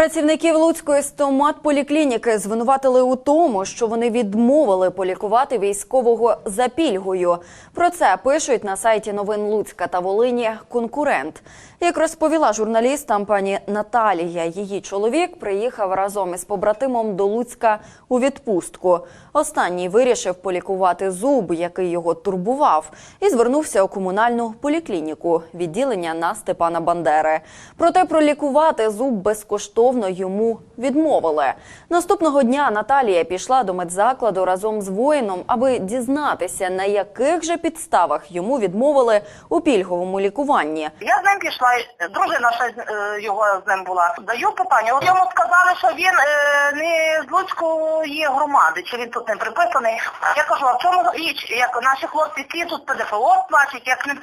Працівників Луцької стомат-поліклініки звинуватили у тому, що вони відмовили полікувати військового за пільгою. Про це пишуть на сайті новин Луцька та Волині конкурент. Як розповіла журналістам пані Наталія, її чоловік приїхав разом із побратимом до Луцька у відпустку. Останній вирішив полікувати зуб, який його турбував, і звернувся у комунальну поліклініку відділення на Степана Бандери. Проте пролікувати зуб безкоштовно йому відмовили. Наступного дня Наталія пішла до медзакладу разом з воїном, аби дізнатися, на яких же підставах йому відмовили у пільговому лікуванні. Я з ним пішла, дружина ще е, його з ним була. Даю питання. От йому сказали, що він е, не з Луцької громади, чи він тут не приписаний. Я кажу, а в чому річ? Як наші хлопці всі тут ПДФО плачуть, як не в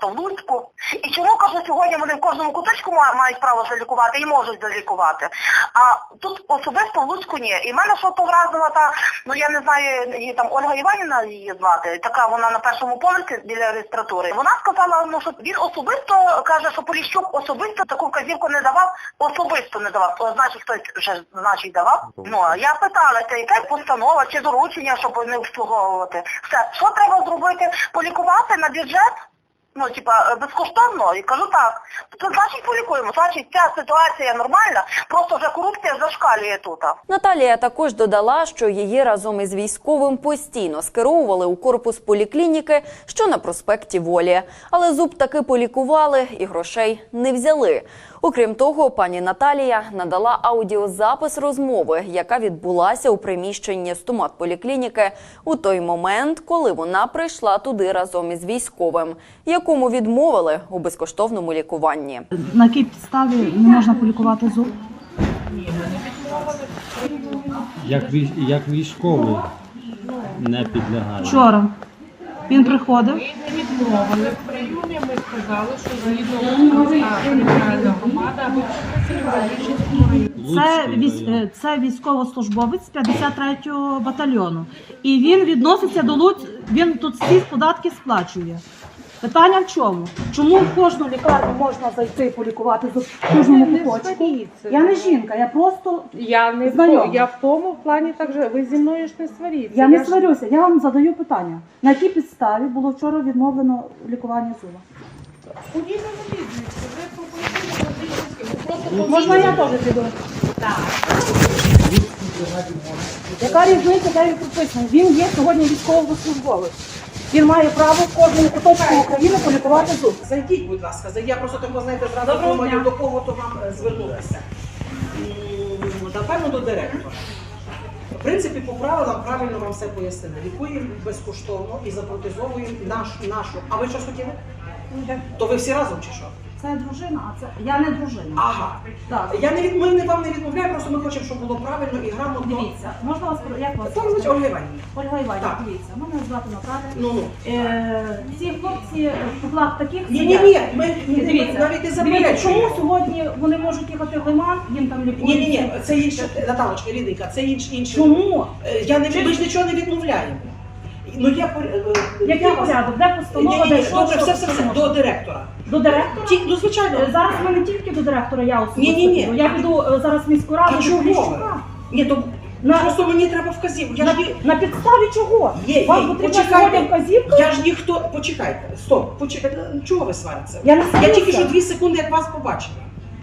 то в Луцьку. І чому кажу, сьогодні вони в кожному куточку мають право залікувати і можуть залікувати. А тут особисто в Луцьку ні. І мене що то вразила та, ну я не знаю, її там Ольга Іванівна її звати, така вона на першому поверсі біля реєстратури. Вона сказала, ну що він особисто каже, що Поліщук особисто таку вказівку не давав, особисто не давав. То значить хтось вже значить давав. Ну а я питалася, яка постанова чи доручення, щоб не обслуговувати. Все, що треба зробити? Полікувати на бюджет? Ну, типа, е, безкоштовно, і кажу так. То значить полікуємо. Значить, ця ситуація нормальна, просто вже корупція зашкалює тут. Наталія також додала, що її разом із військовим постійно скеровували у корпус поліклініки, що на проспекті Волі. Але зуб таки полікували і грошей не взяли. Окрім того, пані Наталія надала аудіозапис розмови, яка відбулася у приміщенні стомат-поліклініки у той момент, коли вона прийшла туди разом із військовим, якому відмовили у безкоштовному лікуванні. На якій підставі не можна полікувати зуб? Як, вій- як військовий не підлягає. Вчора він приходив. Не відмовили сказали, що згідно територіальна громада або Це, військ- е, це військовослужбовець 53-го батальйону. І він відноситься до Луць, він тут всі податки сплачує. Питання в чому? Чому в кожну лікарню можна зайти і полікувати в кожному куточку? Я не жінка, я просто Я не Знайома. я в тому плані так же, ви зі мною ж не сваріться. я не ж- сварюся, я вам задаю питання. На якій підставі було вчора відмовлено лікування зуба? Ходіть на просто Можна я теж піду? Яка різниця, де він прописаний? Він є сьогодні військовослужбовець. Він має право в кожному куточку України полікувати зуб. Зайдіть, будь ласка, я просто там знаєте, зразу Доброго думаю, дня. до кого то вам е, звернутися. М, Напевно, до директора. В принципі, по правилам правильно вам все пояснили. Лікуємо безкоштовно і запротизовуємо нашу, нашу. А ви що хотіли? То ви всі разом чи що? Це дружина, а це я не дружина. Ага. Так. Я не від... Ми не вам не відмовляємо, просто ми хочемо, щоб було правильно і грамотно. Дивіться, можна вас про- як вас? Так, значить, Ольга Іванівна. Ольга Іванівна, Так. дивіться, мене звати Наталя. Ну, ну. Е, ці хлопці е, в куплах таких Ні, ні, сидять. ні, ми, ми дивіться, навіть не дивіться, заперечуємо. чому сьогодні вони можуть їхати в Лиман, їм там лікують? Ні, ні, ні, це інше, Наталочка, рідненька, це інше, інше. Чому? Е, Я не, ми ж нічого не відмовляємо. Ну, я, пор- е, е, Який я вас- порядок? Де Ні, постанова, ні, де ні, що? добре, що- все, все, що все, можна? до директора. До директора? Ті, ну, звичайно. Е, Зараз ми не тільки до директора, я особисто Ні, ні, ні. піду. Я піду е, зараз в міську раду А до чого? Ні, то На- просто мені треба вказівку. Я На, ж, ні- на підставі чого? Є, Вам є, потрібна почекайте. сьогодні вказівка? я ж ніхто. Почекайте, стоп, почекайте. Чого ви сваритеся? Я не сварюся. Я тільки що дві секунди, як вас побачила.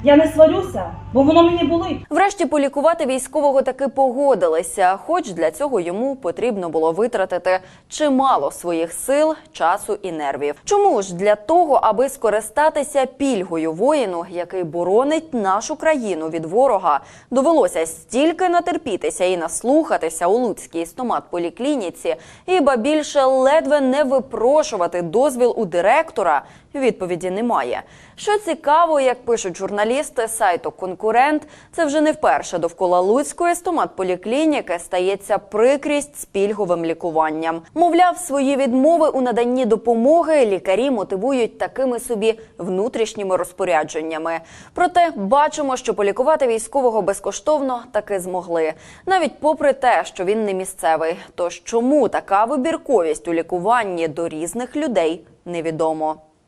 Я не сварюся, бо воно мені болить. Врешті полікувати військового таки погодилися, хоч для цього йому потрібно було витратити чимало своїх сил, часу і нервів. Чому ж для того, аби скористатися пільгою воїну, який боронить нашу країну від ворога, довелося стільки натерпітися і наслухатися у Луцькій стомат-поліклініці, і ба більше ледве не випрошувати дозвіл у директора. Відповіді немає. Що цікаво, як пишуть журналісти сайту Конкурент, це вже не вперше довкола Луцької стомат-поліклініки стається прикрість з пільговим лікуванням. Мовляв, свої відмови у наданні допомоги лікарі мотивують такими собі внутрішніми розпорядженнями. Проте бачимо, що полікувати військового безкоштовно таки змогли, навіть попри те, що він не місцевий. Тож чому така вибірковість у лікуванні до різних людей невідомо.